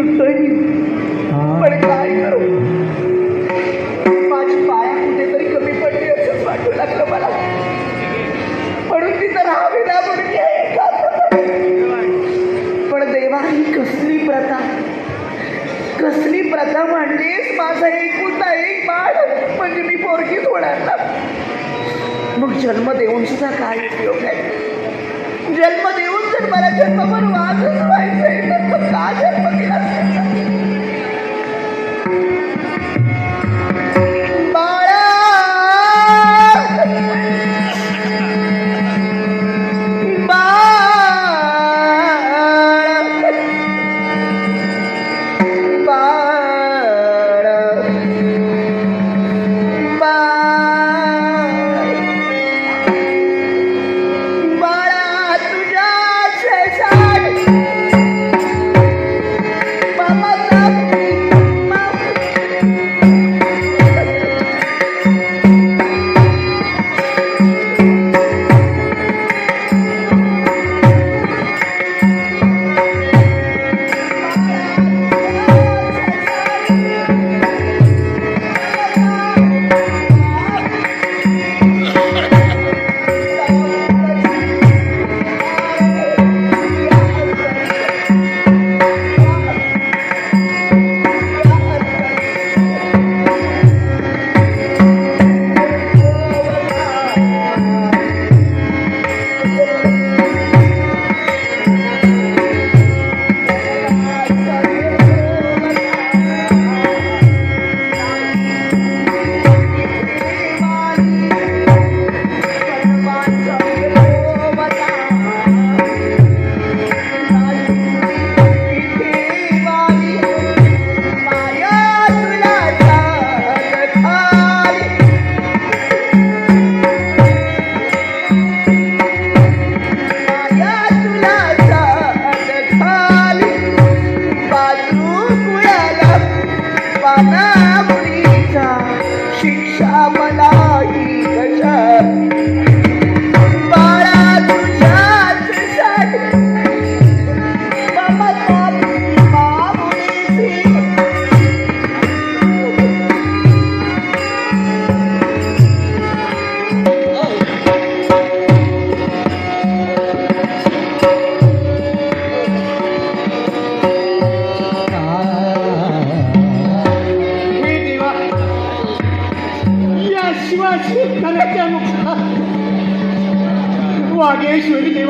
सुटतोय मी. पण काय करू? माझी पाया कुठेतरी कमी पडली असं वाटू लागलं मला. म्हणून ना म्हणून हे एकांत. पण देवा ही कसली प्रथा? कसली प्रथा म्हणलीस? माझा एकुलता एक बाळ. म्हणजे मी पोरगीच होणार ना. मग जन्म देऊन सुद्धा काय उपयोग आहे? जन्म देऊन जर मला जन्मभर वाजच व्हायचंय. तर मग का जन्म दिला बाळा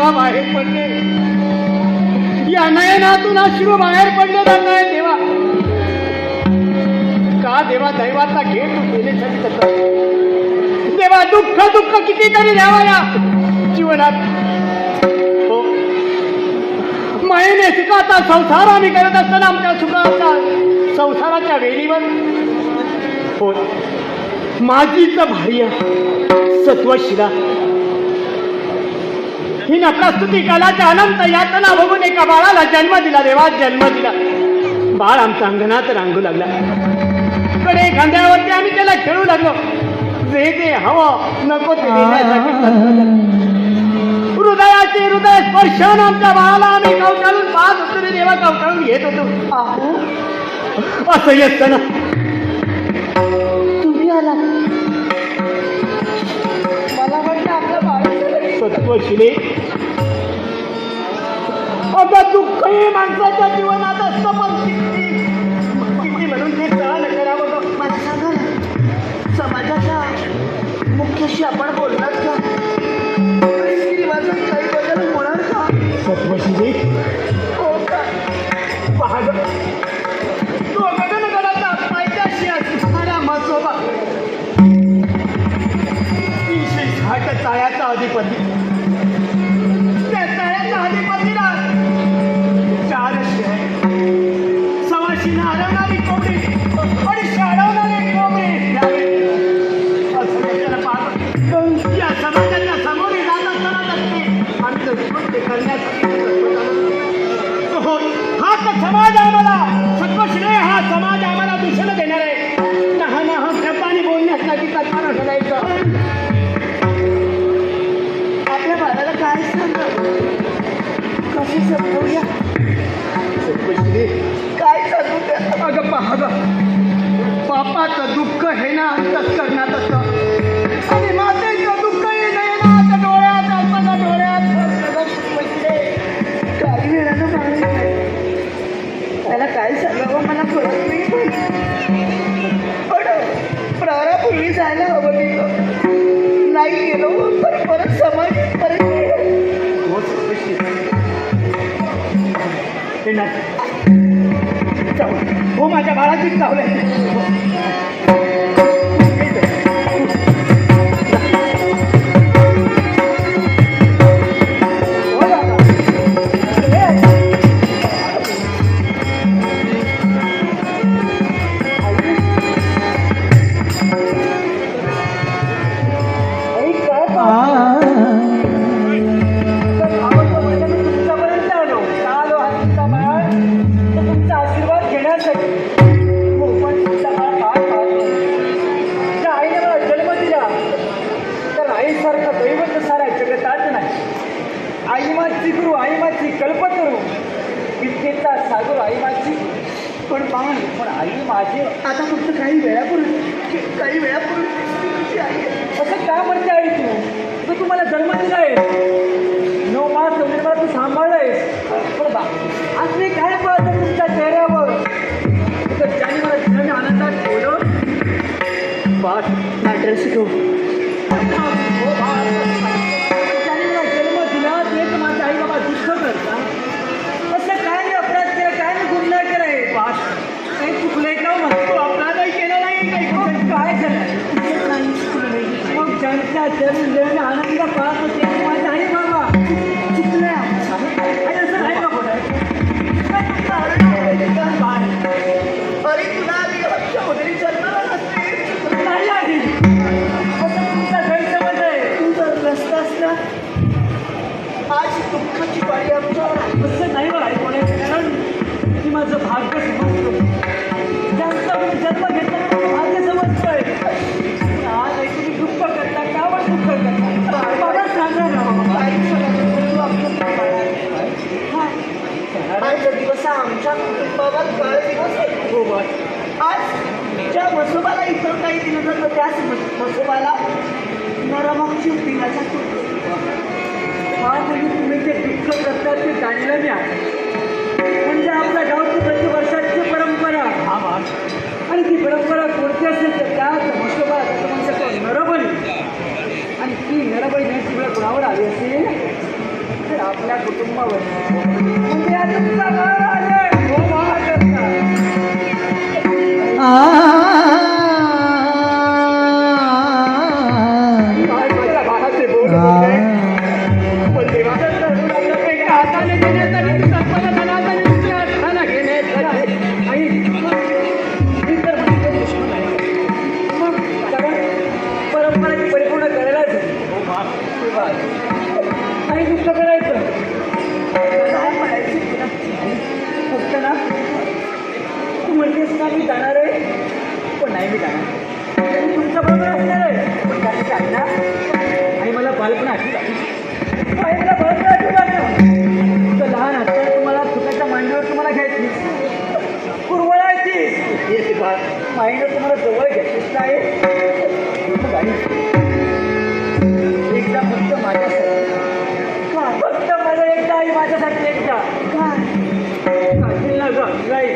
शिवा बाहेर पडले. या नयनातून अश्रू बाहेर पडले ना नाही देवा. का देवा दैवाचा घेत गेले देवा दुःख दुःख कितीतरी द्यावा या जीवनात. हो. मायेने सुखाचा संसार आम्ही करत असताना आमच्या सुखाचा संसाराच्या वेळीवर हो. माझीच भार्य सत्वशिरा. हिनं प्रस्तुती कालाच्या अनंत यातना बघून एका बाळाला जन्म दिला. देवा जन्म दिला. बाळ आमच्या अंगणात रांगू लागला. कडे खांद्यावरती आम्ही त्याला खेळू लागलो. जे जे हवं नको ते हृदयाचे हृदय स्पर्शन आमच्या बाळाला आम्ही कवटाळून पाच होतो रे देवा कवटाळून घेत होतो. असं येत ना. बाळ सत्वशिले अगं दुःख हे माणसाच्या जीवनात असतं पण तर समाज आम्हाला सत्वश्रेय हा समाज आम्हाला दूषण देणार आहे. लहान लहान शब्दाने बोलण्यास नाही कथा रखडायचं आपल्या बाळाला काय सांग कशी समजूया? सत्वश्री काय सांगू अगं पाहा पापाचं दुःख हे ना अंतच करणार हो माझ्या बाळाची चावलं. माझी आता फक्त काही वेळापूर्वी काही वेळापूर्वी आहे. असं का म्हणते आई तू? तर तू मला जन्म दिला नऊ मास म्हणजे मला तू सांभाळ आहेस. पण बा आज मी काय पाहतो तुमच्या चेहऱ्यावर? त्याने मला जन्म आनंदात ठेवलं पाठ मॅटर शिकव. आमच्या कुटुंबावर काळ दिवस एक गोवत आज ज्या मसोबाला इतर काही दिलं जातं त्याच मसोबाला नरमागची दिनाचा हा म्हणजे तुम्ही ते दुःख करतात ते जाणलं द्या म्हणजे आपल्या गावची प्रतिवर्षाची परंपरा. आणि ती परंपरा कोणती असेल तर त्या मसोबा नरबळी. आणि ती नरबळी सगळं कुणावर आली असेल. आपल्या कुटुंबावर. इंडिया माईनं तुम्हाला जवळ घेतलेलं आहे. एकदा फक्त माझ्यासाठी. फक्त माझं एकदा आई माझ्यासाठी एकदा. सांगतील ना गं नाही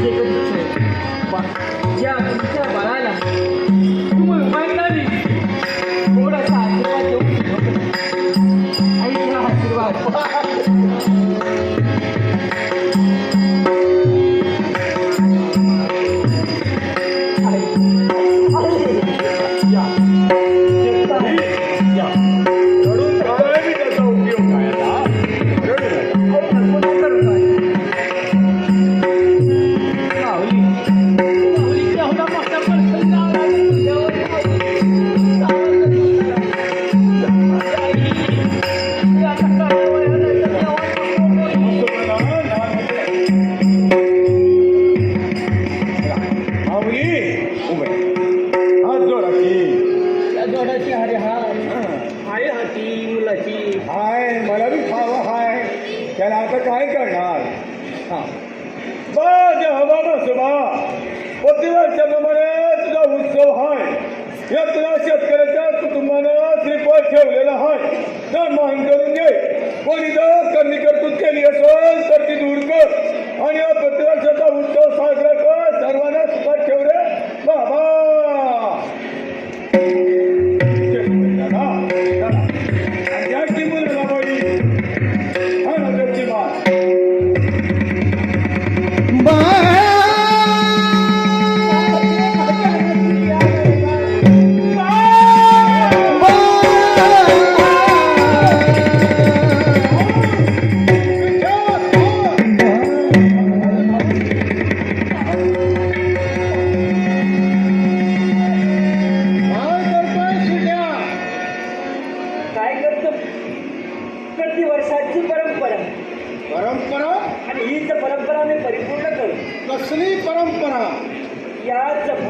Give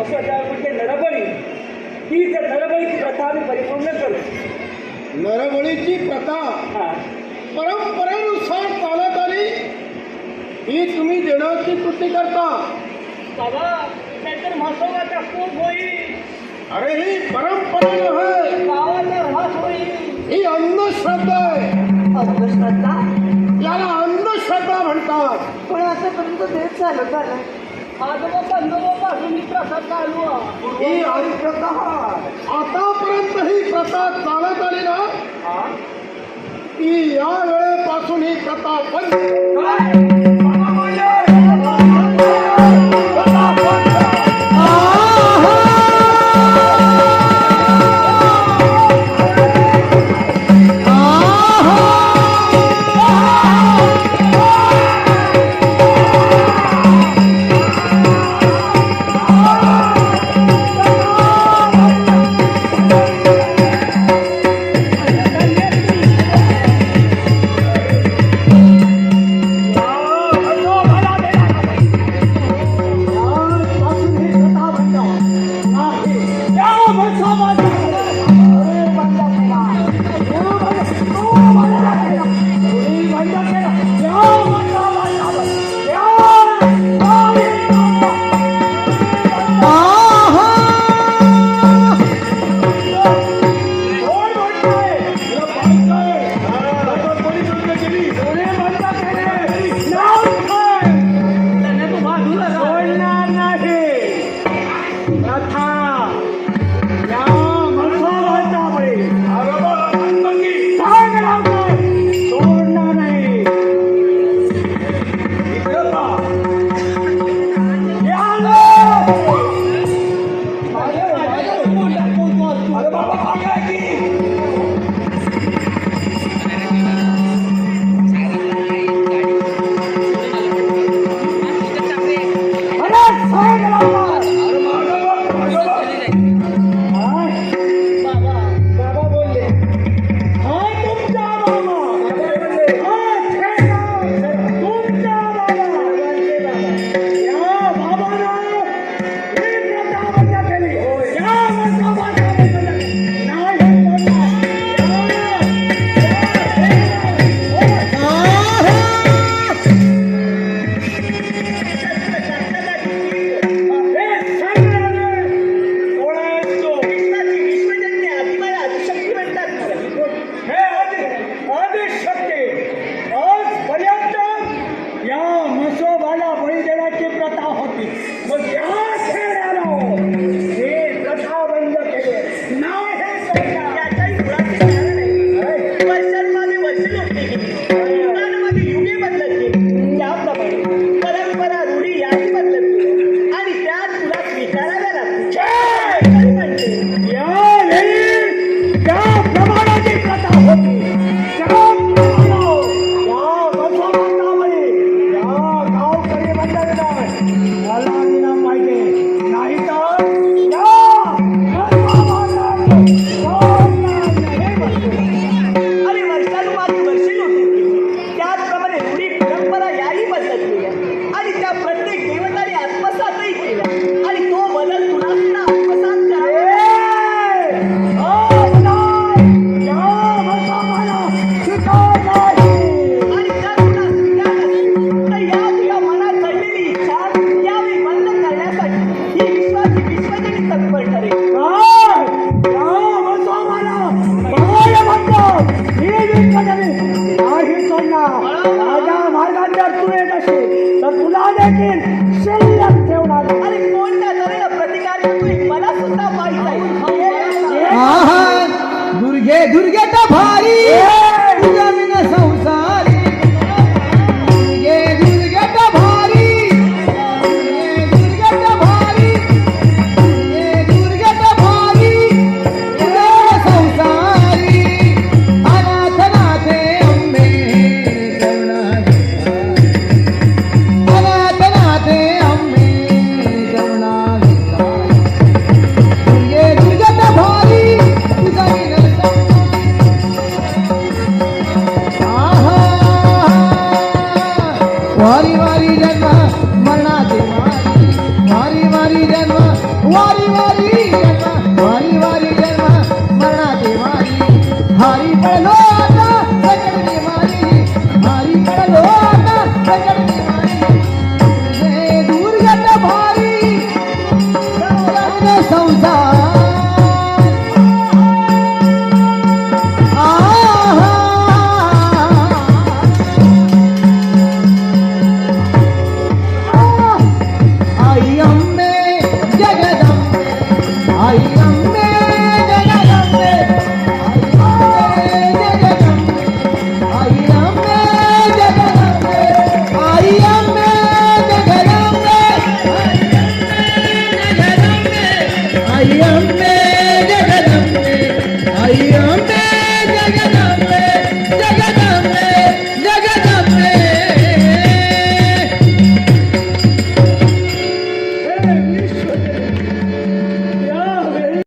स्वतः ही जर नरबळीची प्रथा आम्ही प्रथा. परंपरेनुसार चालत आली ही तुम्ही देण्याची कृती करता. खूप अरे ही परंपरा ही अंधश्रद्धा आहे. अंधश्रद्धा? याला अंधश्रद्धा म्हणतात. पण आतापर्यंत देत चालत आलं आतापर्यंत ही प्रथा चालत आली ना की या वेळेपासून ही प्रथा बंद.